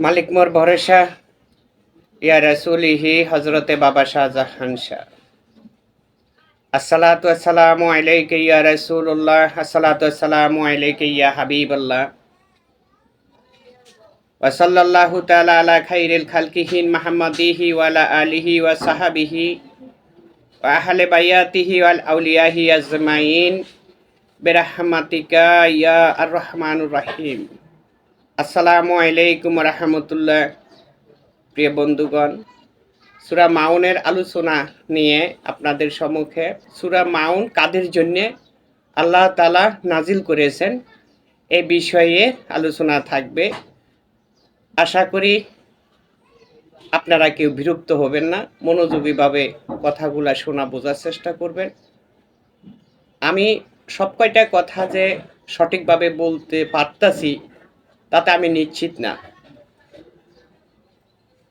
মালিক মোর ভরসা, ইয়া রসুলিহি হজরতে বাবা শাহজাহান শাহ। আসসালাতু আসসালামু আলাইকা ইয়া রাসূলুল্লাহ, আসসালাতু আসসালামু আলাইকা ইয়া হাবিবাল্লাহ। ওয়া সাল্লাল্লাহু তাআলা আলা খাইরিল খালকিহিন মুহাম্মাদিহি ওয়া আলা আলিহি ওয়া সাহাবিহি ওয়া আহলে বায়াতিহি ওয়াল আউলিয়াহি আজমাইন। বিরহমাতিকা ইয়া আর রহমানুর রহিম। আসসালামু আলাইকুম রহমতুল্লাহ। প্রিয় বন্ধুগণ, সুরা মাউনের আলোচনা নিয়ে আপনাদের সম্মুখে সুরা মাউন কাদের জন্যে আল্লাহ তালা নাজিল করেছেন এ বিষয়ে আলোচনা থাকবে। আশা করি আপনারা কেউ বিরক্ত হবেন না, মনোযোগীভাবে কথাগুলা শোনা বোঝার চেষ্টা করবেন। আমি সব কয়টা কথা যে সঠিকভাবে বলতে পারতাছি তাতে আমি নিশ্চিত না।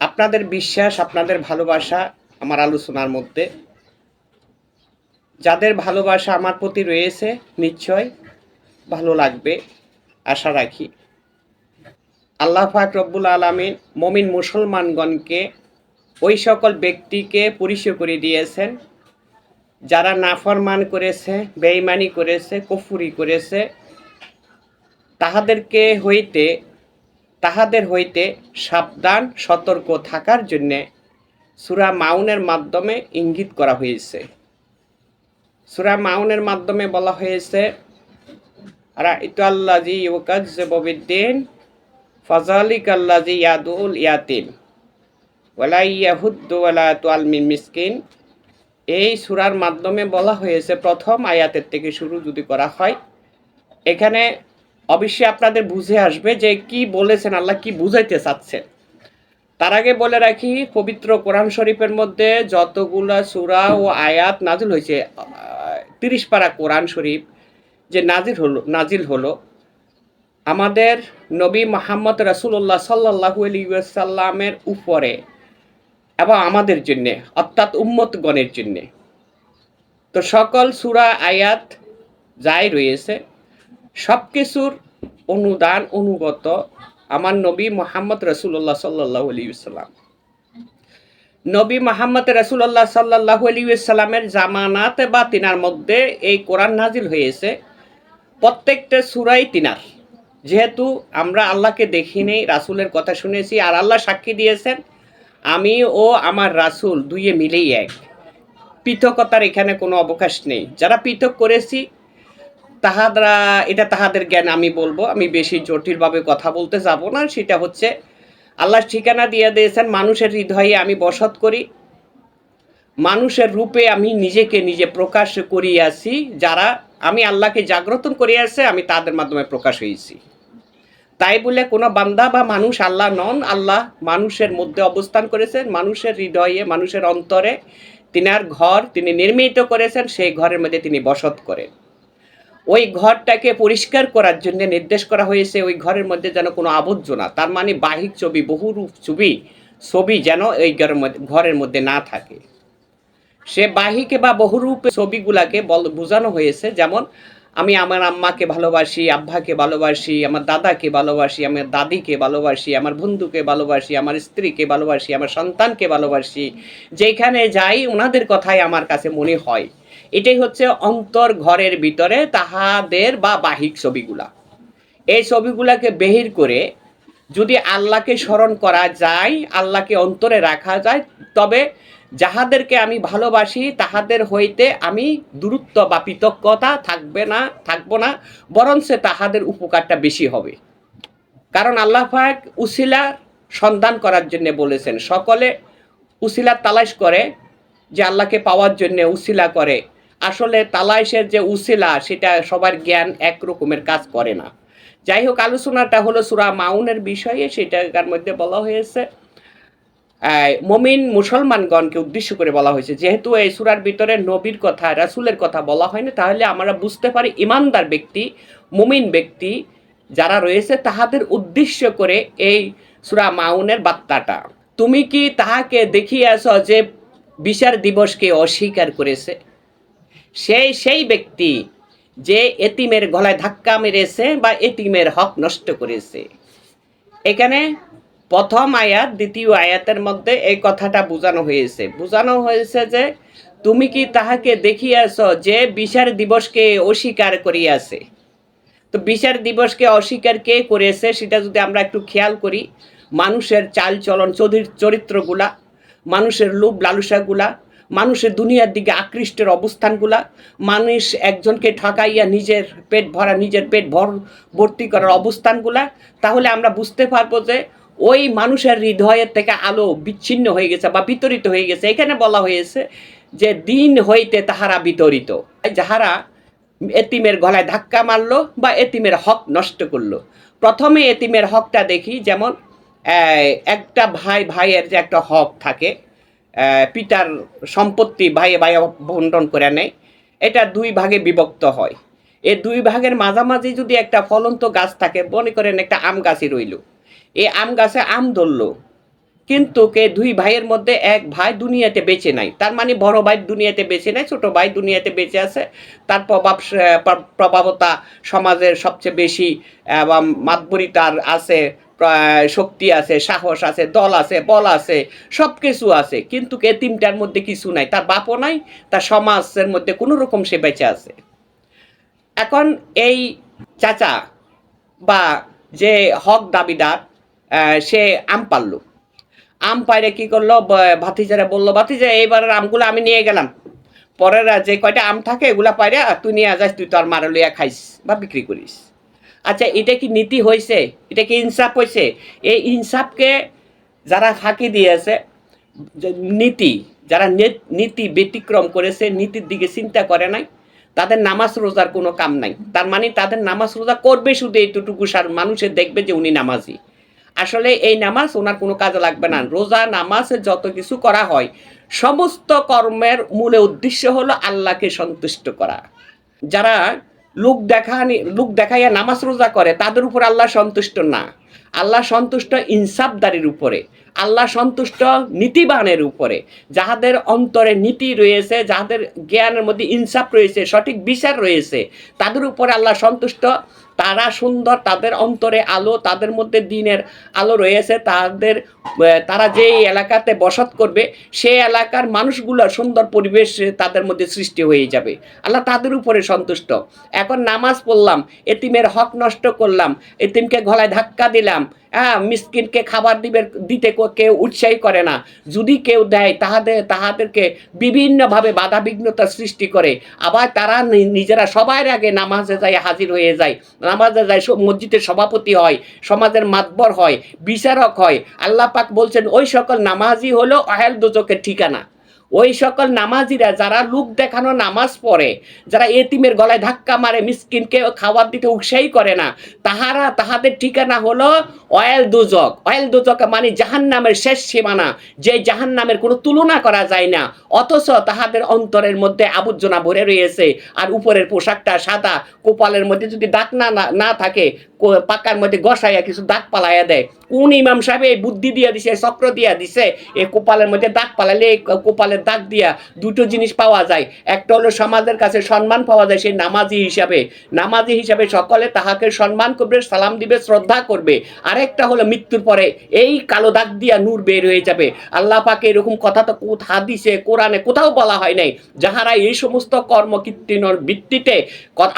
আপনাদের বিশ্বাস, আপনাদের ভালোবাসা আমার আলোচনার মধ্যে। যাদের ভালোবাসা আমার প্রতি রয়েছে, নিশ্চয় ভালো লাগবে, আশা রাখি। আল্লাহ পাক রব্বুল আলমিন মমিন মুসলমানগণকে ওই সকল ব্যক্তিকে পরিচয় করে দিয়েছেন, যারা নাফরমান করেছে, বেঈমানি করেছে, কফুরি করেছে তাহাদেরকে হইতে, তাহাদের হইতে সাবধান, সতর্ক থাকার জন্যে সুরা মাউনের মাধ্যমে ইঙ্গিত করা হয়েছে। সুরা মাউনের মাধ্যমে বলা হয়েছে আল্লাজি ইয়াদুল মিসকিন। এই সুরার মাধ্যমে বলা হয়েছে, প্রথম আয়াতের থেকে শুরু যদি করা হয়, এখানে অবশ্যই আপনাদের বুঝে আসবে যে কি বলেছেন, আল্লাহ কি বুঝাইতে চাচ্ছেন। তার আগে বলে রাখি, পবিত্র কোরআন শরীফের মধ্যে যতগুলা সুরা ও আয়াত নাজিল হয়েছে তিরিশ পারা কোরআন শরীফ যে নাজিল হলো নাজিল হলো, আমাদের নবী মোহাম্মদ রাসুল্লাহ সাল্লাহু আলিয়াল্লামের উপরে এবং আমাদের জন্যে, অর্থাৎ উম্মতগণের জন্যে। তো সকল সুরা আয়াত যাই রয়েছে সব কিছুর অনুদান অনুগত আমার নবী মোহাম্মদ রসুল্লাহ সাল্লাহ আলিউসাল্লাম নবী মোহাম্মদ রসুল্লাহ সাল্লাহ আলিউসাল্লামের জামানাতে বা তিনার মধ্যে এই কোরআন নাজিল হয়েছে। প্রত্যেকটা সুরাই তিনার। যেহেতু আমরা আল্লাহকে দেখিনি রাসুলের কথা শুনেছি, আর আল্লাহ সাক্ষী দিয়েছেন, আমি ও আমার রাসুল দুইয়ে মিলেই এক। পৃথকতার এখানে কোনো অবকাশ নেই। যারা পৃথক করেছি তাহাদরা, এটা তাহাদের জ্ঞান, আমি বলব, আমি বেশি জটিলভাবে কথা বলতে যাব না, সেটা হচ্ছে আল্লাহ ঠিকানা দিয়ে দিয়েছেন, মানুষের হৃদয়ে আমি বসত করি, মানুষের রূপে আমি নিজেকে নিজে প্রকাশ করিয়াছি, যারা আমি আল্লাহকে জাগ্রত করিয়াছে, আমি তাদের মাধ্যমে প্রকাশ হয়েছি তাই বলে কোনো বান্দা বা মানুষ আল্লাহ নন, আল্লাহ মানুষের মধ্যে অবস্থান করেছেন, মানুষের হৃদয়ে, মানুষের অন্তরে, তিনার ঘর তিনি নির্মিত করেছেন, সেই ঘরের মধ্যে তিনি বসত করেন। ওই ঘরটাকে পরিষ্কার করার জন্য নির্দেশ করা হয়েছে, ওই ঘরের মধ্যে যেন কোনো আবর্জনা, তার মানে বাহির ছবি, বহুরূপ ছবি ছবি যেন এই ঘরের মধ্যে ঘরের মধ্যে না থাকে। সে বাহিকে বা বহুরূপ ছবিগুলাকে বল, বোঝানো হয়েছে, যেমন আমি আমার আম্মাকে ভালোবাসি, আব্বাকে ভালোবাসি, আমার দাদাকে ভালোবাসি, আমার দাদিকে ভালোবাসি, আমার বন্ধুকে ভালোবাসি, আমার স্ত্রীকে ভালোবাসি, আমার সন্তানকে ভালোবাসি। যেখানে যাই ওনাদের কথাই আমার কাছে মনে হয়। এটাই হচ্ছে অন্তর ঘরের ভিতরে তাহাদের বা বাহিক ছবিগুলা। এই ছবিগুলাকে বেহির করে যদি আল্লাহকে স্মরণ করা যায়, আল্লাহকে অন্তরে রাখা যায়, তবে যাহাদেরকে আমি ভালোবাসি, তাহাদের হইতে আমি দূরত্ব বা পৃতজ্ঞতা থাকবে না, থাকব না, বরঞ্চ তাহাদের উপকারটা বেশি হবে। কারণ আল্লাহ পাক উসিলা সন্ধান করার জন্য বলেছেন, সকলে উসিলা তালাশ করে যে আল্লাহকে পাওয়ার জন্য উসিলা করে। আসলে তালাইশের যে উসিলা, সেটা সবার জ্ঞান এক রকমের কাজ করে না। যাই হোক, আলোচনাটা হলো সুরা মাউনের বিষয়ে, সেটার মধ্যে বলা হয়েছে মমিন মুসলমানগণকে উদ্দেশ্য করে বলা হয়েছে, যেহেতু এই সুরার ভিতরে নবীর কথা, রাসুলের কথা বলা হয়নি, তাহলে আমরা বুঝতে পারি ইমানদার ব্যক্তি, মুমিন ব্যক্তি যারা রয়েছে, তাহাদের উদ্দেশ্য করে এই সুরা মাউনের বার্তাটা। তুমি কি তাহাকে দেখিয়াছ যে বিচার দিবসকে অস্বীকার করেছে? সেই সেই ব্যক্তি যে এতিমের গলায় ধাক্কা মেরেছে বা এতিমের হক নষ্ট করেছে। এখানে প্রথম আয়াত, দ্বিতীয় আয়াতের মধ্যে এই কথাটা বোঝানো হয়েছে। বোঝানো হয়েছে যে, তুমি কি তাহাকে দেখিয়াছ যে বিচার দিবসকে অস্বীকার করিয়াছে? তো বিচার দিবসকে অস্বীকার কে করেছে সেটা যদি আমরা একটু খেয়াল করি, মানুষের চাল চলন চরিত্রগুলা, মানুষের লোভ লালসাগুলা, মানুষের দুনিয়ার দিকে আকৃষ্টের অবস্থানগুলা, মানুষ একজনকে ঠকাইয়া নিজের পেট ভরা, নিজের পেট ভর, ভর্তি করার অবস্থানগুলা, তাহলে আমরা বুঝতে পারব যে ওই মানুষের হৃদয়ের থেকে আলো বিচ্ছিন্ন হয়ে গেছে বা বিতরিত হয়ে গেছে। এখানে বলা হয়েছে যে দিন হইতে তাহারা বিতরিত। যাহারা এতিমের গলায় ধাক্কা মারলো বা এতিমের হক নষ্ট করল। প্রথমে এতিমের হকটা দেখি যেমন একটা ভাই, ভাইয়ের যে একটা হক থাকে পিতার সম্পত্তি ভাইয়ে ভাইয়ে বন্টন করে নেয়, এটা দুই ভাগে বিভক্ত হয়। এ দুই ভাগের মাঝামাঝি যদি একটা ফলন্ত গাছ থাকে, মনে করেন একটা আম গাছই রইল। এই আম গাছে আম ধরলো। কিন্তু কে দুই ভাইয়ের মধ্যে এক ভাই দুনিয়াতে বেঁচে নাই। তার মানে বড় ভাই দুনিয়াতে বেঁচে নাই, ছোট ভাই দুনিয়াতে বেঁচে আছে। তার প্রভাব প্র- প্রভাবতা সমাজের সবচেয়ে বেশি, এবং মাতবরিতার আছে শক্তি আছে, সাহস আছে, দল আছে, বল আছে সব কিছু আছে। কিন্তু কে তিনটার মধ্যে কিছু নাই, তার বাপও নাই, তার সমাজের মধ্যে কোনো রকম সে বেঁচে আছে। এখন এই চাচা বা যে হক দাবিদার সে আম পারল। আম পাইরে কি করল? ভাতিজারা বলল, ভাতিজা এইবারের আমগুলো আমি নিয়ে গেলাম। পরের যে কয়টা আম থাকে, এগুলা পাইরে তুই নিয়ে যাস তুই তোর মারা লইয়া খাইস বা বিক্রি করিস। আচ্ছা এটা কি নীতি হয়েছে এটা কি ইনসাফ হয়েছে এই ইনসাফকে যারা ফাঁকি দিয়েছে নীতি, যারা নীতি ব্যতিক্রম করেছে, নীতির দিকে চিন্তা করে নাই, তাদের নামাজ রোজার কোনো কাম নাই। তার মানে তাদের নামাজ রোজা করবে শুধু এইটুকু সার, মানুষে দেখবে যে উনি নামাজি। আসলে এই নামাজ ওনার কোনো কাজে লাগবে না। রোজা নামাজে যত কিছু করা হয়, সমস্ত কর্মের মূলে উদ্দেশ্য হলো আল্লাহকে সন্তুষ্ট করা। যারা লোক দেখানি, লোক দেখাইয়া নামাজ রোজা করে, তাদের উপর আল্লাহ সন্তুষ্ট না। আল্লাহ সন্তুষ্ট ইনসাফদারির উপরে, আল্লাহ সন্তুষ্ট নীতিবানের উপরে। যাহাদের অন্তরে নীতি রয়েছে, যাহাদের জ্ঞানের মধ্যে ইনসাফ রয়েছে, সঠিক বিচার রয়েছে, তাদের উপরে আল্লাহ সন্তুষ্ট তারা সুন্দর, তাদের অন্তরে আলো, তাদের মধ্যে দিনের আলো রয়েছে, তাদের তারা যে এলাকাতে বসত করবে, সেই এলাকার মানুষগুলো সুন্দর পরিবেশ তাদের মধ্যে সৃষ্টি হয়ে যাবে। আল্লাহ তাদের উপরে সন্তুষ্ট। এখন নামাজ পড়লাম, এতিমের হক নষ্ট করলাম, এতিমকে গলায় ধাক্কা দিলাম হ্যাঁ মিসকিনকে খাবার দিবে, দিতে কেউ উৎসাহী করে না। যদি কেউ দেয়, তাহাদের, তাহাদেরকে বিভিন্নভাবে বাধা বিঘ্নতা সৃষ্টি করে। আবার তারা নিজেরা সবার আগে নামাজে যায়, হাজির হয়ে যায়। নামাজে যায় মসজিদের সভাপতি হয়, সমাজের মাতবর হয়, বিচারক হয়। আল্লাহ পাক বলছেন, ওই সকল নামাজই হলো অহেল দুচকের ঠিকানা। ওই সকল নামাজিরা যারা লোক দেখানো নামাজ পড়ে, যারা এতিমের গলায় ধাক্কা মারে, মিসকিনকে খাবার দিতে উৎসাহী করে না, তাহারা তাহাদের ঠিকানা হলো অয়েল দুজক। অয়েল দুজক মানে জাহান নামের শেষ সীমানা, যে জাহান নামের কোনো তুলনা করা যায় না, অথচ তাহাদের অন্তরের মধ্যে আবর্জনা ভরে রয়েছে, আর উপরের পোশাকটা সাদা, কোপালের মধ্যে যদি দাগ না, না- থাকে পাকার মধ্যে গসাইয়া কিছু দাগ পালাইয়া দেয়। কোন ইমাম সাহেব এই বুদ্ধি দিয়া দিছে, চক্র দিয়া দিছে এই কোপালের মধ্যে দাগ পালালে এই কোপালের দাগ দিয়া দুটো জিনিস পাওয়া যায়। একটা হলো সমাজের কাছে সম্মান পাওয়া যায় সেই নামাজি হিসাবে। নামাজি হিসাবে সকলে তাহাকে সম্মান করবে, সালাম দিবে, শ্রদ্ধা করবে। আরেকটা হলো মৃত্যুর পরে এই কালো দাগ দিয়া নূর বের হয়ে যাবে। আল্লাহ পাকে এরকম কথা তো হাদিসে, কোরআনে কোথাও বলা হয় নাই। যাহারা এই সমস্ত কর্মকীর্তনের ভিত্তিতে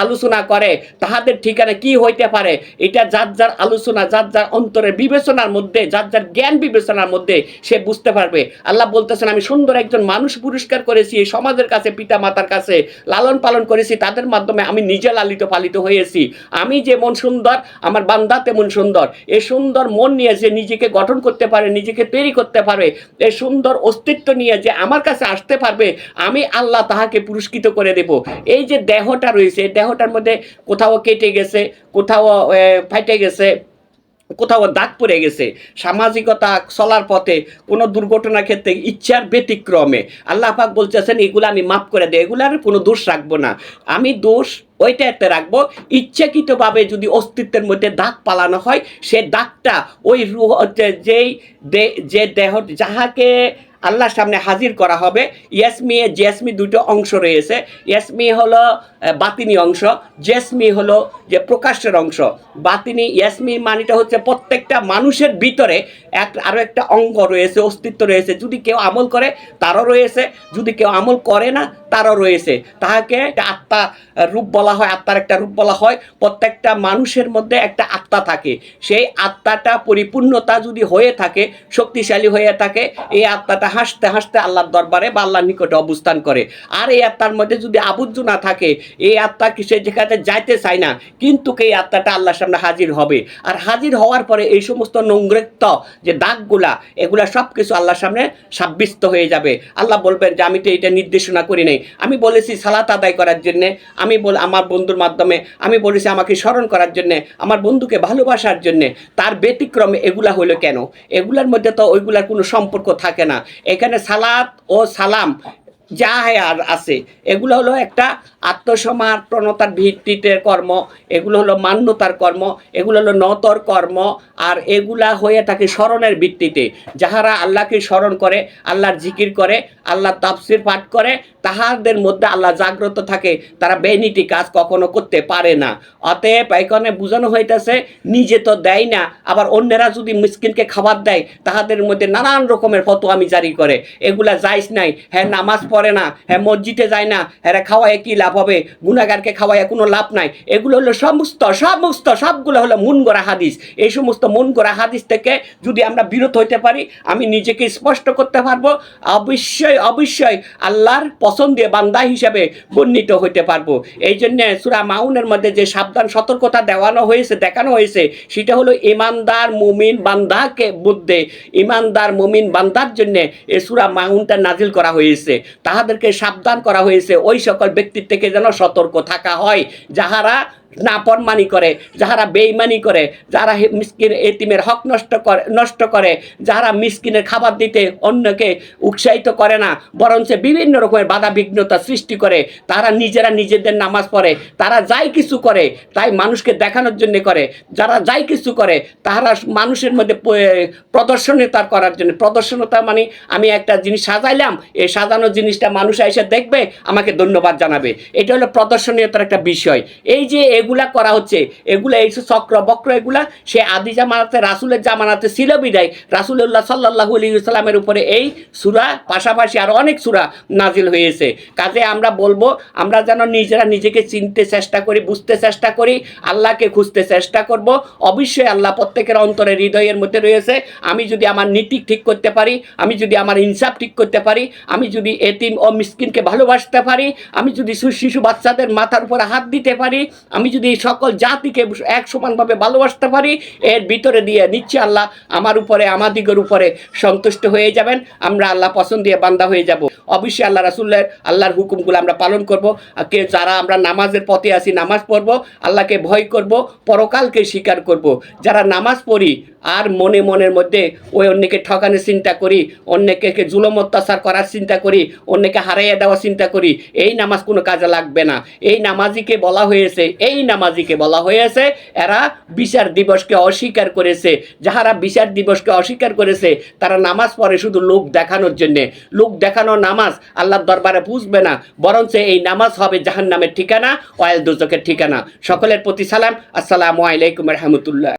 আলোচনা করে, তাহাদের ঠিকানা কি হইতে পারে? এটা যার যার আলোচনা, যার যার অন্তরের বিবেচনার মধ্যে, যার যার জ্ঞান বিবেচনার মধ্যে সে বুঝতে পারবে। আল্লাহ বলতেছেন, আমি সুন্দর একজন মানুষ পুরস্কার করেছি এই সমাজের কাছে পিতা মাতার কাছে লালন পালন করেছি তাদের মাধ্যমে আমি নিজে লালিত পালিত হয়েছি। আমি যেমন সুন্দর আমার বান্দা তেমন সুন্দর। এই সুন্দর মন নিয়ে যে নিজেকে গঠন করতে পারে নিজেকে তৈরি করতে পারে এই সুন্দর অস্তিত্ব নিয়ে যে আমার কাছে আসতে পারবে আমি আল্লাহ তাহাকে পুরস্কৃত করে দেব। এই যে দেহটা রয়েছে দেহটার মধ্যে কোথাও কেটে গেছে কোথাও এ, ফাইটে গেছে কোথাও দাগ পড়ে গেছে। সামাজিকতা চলার পথে কোনো দুর্ঘটনার ক্ষেত্রে ইচ্ছার ব্যতিক্রমে আল্লাহ পাক বলতেছেন, এগুলো আমি মাফ করে দেয় এগুলার কোনো দোষ রাখব না। আমি দোষ ওইটা ওইটাতে রাখব, ইচ্ছাকৃতভাবে যদি অস্তিত্বের মধ্যে দাগ পালানো হয়, সে দাগটা ওই যেই যে দেহ, যাহাকে আল্লাহর সামনে হাজির করা হবে। ইয়াসমি জেসমি দুটো অংশ রয়েছে। ইয়াসমি হলো বাতিনি অংশ। জেসমি হলো যে প্রকাশের অংশ। বাতিনি ইয়াসমি মানিটা হচ্ছে প্রত্যেকটা মানুষের ভিতরে এক আরও একটা অঙ্গ রয়েছে, অস্তিত্ব রয়েছে। যদি কেউ আমল করে, তারও রয়েছে। যদি কেউ আমল করে না, তারও রয়েছে। তাহাকে একটা আত্মা রূপ বলা হয়, আত্মার একটা রূপ বলা হয়। প্রত্যেকটা মানুষের মধ্যে একটা আত্মা থাকে। সেই আত্মাটা পরিপূর্ণতা যদি হয়ে থাকে, শক্তিশালী হয়ে থাকে, এই আত্মাটা হাসতে হাসতে আল্লাহর দরবারে বা আল্লাহর নিকটে অবস্থান করে। আর এই আত্মার মধ্যে যদি আবুজ্জ না থাকে, এই আত্মা কি সে যেখানে যাইতে চায় না, কিন্তু এই আত্মাটা আল্লাহর সামনে হাজির হবে? আর হাজির হওয়ার পরে এই সমস্ত নোংরেক্ত যে দাগগুলা, এগুলা সব কিছু আল্লাহর সামনে সাব্যস্ত হয়ে যাবে। আল্লাহ বলবেন যে, আমি তো এটা নির্দেশনা করি নাই। আমি বলেছি সালাত আদায় করার জন্যে, আমি বল, আমার বন্ধুর মাধ্যমে, আমি বলেছি আমাকে স্মরণ করার জন্যে, আমার বন্ধুকে ভালোবাসার জন্যে। তার ব্যতিক্রমে এগুলা হলো কেন? এগুলার মধ্যে তো ওইগুলার কোনো সম্পর্ক থাকে না। এখানে সালাত ও সালাম যা আর আছে। এগুলো হলো একটা আত্মসমর্পণতার ভিত্তিতে কর্ম। এগুলো হলো মান্যতার কর্ম। এগুলো হলো নতর কর্ম। আর এগুলা হয়ে থাকে স্মরণের ভিত্তিতে। যাহারা আল্লাহকে স্মরণ করে, আল্লাহর জিকির করে আল্লাহ তাফসির পাঠ করে, তাহাদের মধ্যে আল্লাহ জাগ্রত থাকে। তারা বেনীতি কাজ কখনো করতে পারে না। অতএব এখানে বোঝানো হইতেছে, নিজে তো দেয় না, আবার অন্যেরা যদি মিসকিনকে খাবার দেয়, তাহাদের মধ্যে নানান রকমের ফটো আমি জারি করে। এগুলা যাইস নাই। হ্যাঁ নামাজ পড়ে না হ্যাঁ মসজিদে যায় না হ্যাঁ খাওয়ায় কি লাভ হবে? গুণাগারকে খাওয়ায় কোনো লাভ নাই। এগুলো হলো সমস্ত সমস্ত, সবগুলো হলো মন গড়া হাদিস। এই সমস্ত মন গড়া হাদিস থেকে যদি আমরা বিরত হইতে পারি, আমি নিজেকে স্পষ্ট করতে পারব, অবশ্যই অবশ্যই আল্লাহর পছন্দে বান্দা হিসেবে বর্ণিত হইতে পারব। এই জন্যে সুরা মাউনের মধ্যে যে সাবধান, সতর্কতা দেওয়ানো হয়েছে, দেখানো হয়েছে, সেটা হলো ইমানদার মুমিন বান্দাকে মধ্যে ইমানদার মুমিন বান্দার জন্যে এ সুরা মাউনটা নাজিল করা হয়েছে। তাহাদেরকে সাবধান করা হয়েছে। ওই সকল ব্যক্তির থেকে যেন সতর্ক থাকা হয়। যাহারা নাপরমানি করে, যাহারা বেইমানি করে, যারা মিসকিন এতিমের হক নষ্ট করে নষ্ট করে যারা মিসকিনের খাবার দিতে অন্যকে উৎসাহিত করে না, বরঞ্চ বিভিন্ন রকমের বাধা বিঘ্নতা সৃষ্টি করে, তারা নিজেরা নিজেদের নামাজ পড়ে, তারা যাই কিছু করে, তাই মানুষকে দেখানোর জন্য করে, যারা যাই কিছু করে তারা মানুষের মধ্যে প্রদর্শনীয়তা করার জন্য। প্রদর্শনতা মানে আমি একটা জিনিস সাজাইলাম, এই সাজানো জিনিসটা মানুষ এসে দেখবে, আমাকে ধন্যবাদ জানাবে। এটা হলো প্রদর্শনীয়তার একটা বিষয়। এই যে এগুলা করা হচ্ছে। এগুলা এই চক্র বক্র এগুলা, সে আদি জামানাতে, রাসুলের জামানাতে ছিল বিদায়। রাসুল্লাহ সাল্লাহু আলী উপরে এই সুরা পাশাপাশি আর অনেক সুরা নাজিল হয়েছে। কাজে আমরা বলব, আমরা যেন নিজেরা নিজেকে চিনতে চেষ্টা করি, বুঝতে চেষ্টা করি, আল্লাহকে খুঁজতে চেষ্টা করব। অবশ্যই আল্লাহ প্রত্যেকের অন্তরে হৃদয়ের মধ্যে রয়েছে। আমি যদি আমার নীতি ঠিক করতে পারি, আমি যদি আমার ইনসাফ ঠিক করতে পারি, আমি যদি এতিম ও মিসকিনকে ভালোবাসতে পারি, আমি যদি শিশু বাচ্চাদের মাথার উপরে হাত দিতে পারি, আমি যদি সকল জাতিকে এক সমানভাবে ভালোবাসতে পারি, এর ভিতরে দিয়ে নিচ্ছে আল্লাহ আমার উপরে, আমাদিগের উপরে সন্তুষ্ট হয়ে যাবেন। আমরা আল্লাহ পছন্দ দিয়ে বান্দা হয়ে যাব। অবশ্যই আল্লাহ রাসুল্লাহ আল্লাহর হুকুমগুলো আমরা পালন করব। কে যারা আমরা নামাজের পথে আসি নামাজ পড়ব, আল্লাহকে ভয় করব, পরকালকে স্বীকার করব। যারা নামাজ পড়ি আর মনে মনের মধ্যে ওই অন্যকে ঠকানোর চিন্তা করি, অন্যকে জুলম, অত্যাচার করার চিন্তা করি, অন্যকে হারাইয়া দেওয়ার চিন্তা করি, এই নামাজ কোনো কাজে লাগবে না। এই নামাজিকে বলা হয়েছে, এই নামাজিকে বলা হয়েছে, এরা বিচার দিবসকে অস্বীকার করেছে। যাহারা বিচার দিবসকে অস্বীকার করেছে, তারা নামাজ পড়ে শুধু লোক দেখানোর জন্যে। লোক দেখানো নামাজ আল্লাহর দরবারে বুঝবে না, বরঞ্চ এই নামাজ হবে জাহান নামের ঠিকানা, অয়েল দুজকের ঠিকানা। সকলের প্রতি সালাম, আসসালামু আলাইকুম রহমতুল্লাহ।